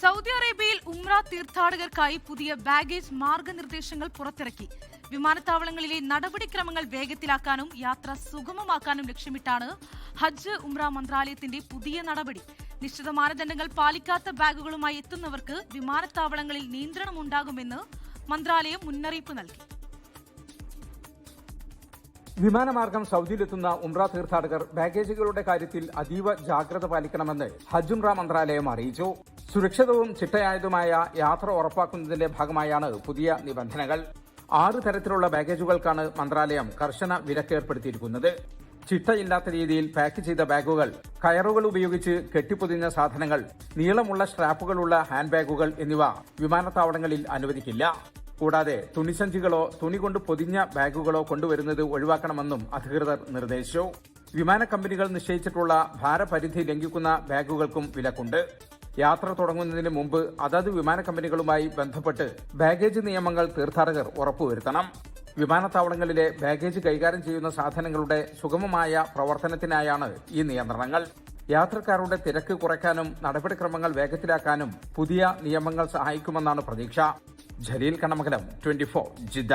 Saudi അറേബ്യയിൽ ഉംറ തീർത്ഥാടകർക്കായി പുതിയ baggage മാർഗനിർദ്ദേശങ്ങൾ പുറത്തിറക്കി. വിമാനത്താവളങ്ങളിലെ നടപടിക്രമങ്ങൾ വേഗത്തിലാക്കാനും യാത്ര സുഗമമാക്കാനും ലക്ഷ്യമിട്ടാണ് ഹജ്ജ് ഉംറ മന്ത്രാലയത്തിന്റെ പുതിയ നടപടി. നിശ്ചിത മാനദണ്ഡങ്ങൾ പാലിക്കാത്ത ബാഗുകളുമായി എത്തുന്നവർക്ക് വിമാനത്താവളങ്ങളിൽ നിയന്ത്രണമുണ്ടാകുമെന്ന് മന്ത്രാലയം മുന്നറിയിപ്പ് നൽകി. വിമാനമാർഗം സൗദിയിലെത്തുന്ന ഉംറ തീർത്ഥാടകർ ബാഗേജുകളുടെ കാര്യത്തിൽ അതീവ ജാഗ്രത പാലിക്കണമെന്ന് ഹജ്ജ് ഉംറ മന്ത്രാലയം അറിയിച്ചു. സുരക്ഷിതവും ചിട്ടയായതുമായ യാത്ര ഉറപ്പാക്കുന്നതിന്റെ ഭാഗമായാണ് പുതിയ നിബന്ധനകൾ. ആറ് തരത്തിലുള്ള ബാഗേജുകൾക്കാണ് മന്ത്രാലയം കർശന വിലക്കേർപ്പെടുത്തിയിരിക്കുന്നത്. ചിട്ടയില്ലാത്ത രീതിയിൽ പാക്ക് ചെയ്ത ബാഗുകൾ കയറുകൾ ഉപയോഗിച്ച് കെട്ടിപ്പൊതിഞ്ഞ സാധനങ്ങൾ നീളമുള്ള സ്ട്രാപ്പുകളുള്ള ഹാൻഡ് ബാഗുകൾ എന്നിവ വിമാനത്താവളങ്ങളിൽ അനുവദിക്കില്ല. കൂടാതെ തുണിസഞ്ചികളോ തുണി കൊണ്ട് പൊതിഞ്ഞ ബാഗുകളോ കൊണ്ടുവരുന്നത് ഒഴിവാക്കണമെന്നും അധികൃതർ നിർദ്ദേശിച്ചു. വിമാന കമ്പനികൾ നിശ്ചയിച്ചിട്ടുള്ള ഭാരപരിധി ലംഘിക്കുന്ന ബാഗുകൾക്കും വിലക്കുണ്ട്. യാത്ര തുടങ്ങുന്നതിന് മുമ്പ് അതത് വിമാന കമ്പനികളുമായി ബന്ധപ്പെട്ട് ബാഗേജ് നിയമങ്ങൾ തീർത്ഥാടകർ ഉറപ്പുവരുത്തണം. വിമാനത്താവളങ്ങളിലെ ബാഗേജ് കൈകാര്യം ചെയ്യുന്ന സാധനങ്ങളുടെ സുഗമമായ പ്രവർത്തനത്തിനായാണ് ഈ നിയന്ത്രണങ്ങൾ. യാത്രക്കാരുടെ തിരക്ക് കുറയ്ക്കാനും നടപടിക്രമങ്ങൾ വേഗത്തിലാക്കാനും പുതിയ നിയമങ്ങൾ സഹായിക്കുമെന്നാണ് പ്രതീക്ഷ. Jaleel Kannamangalam twenty four Jeddah.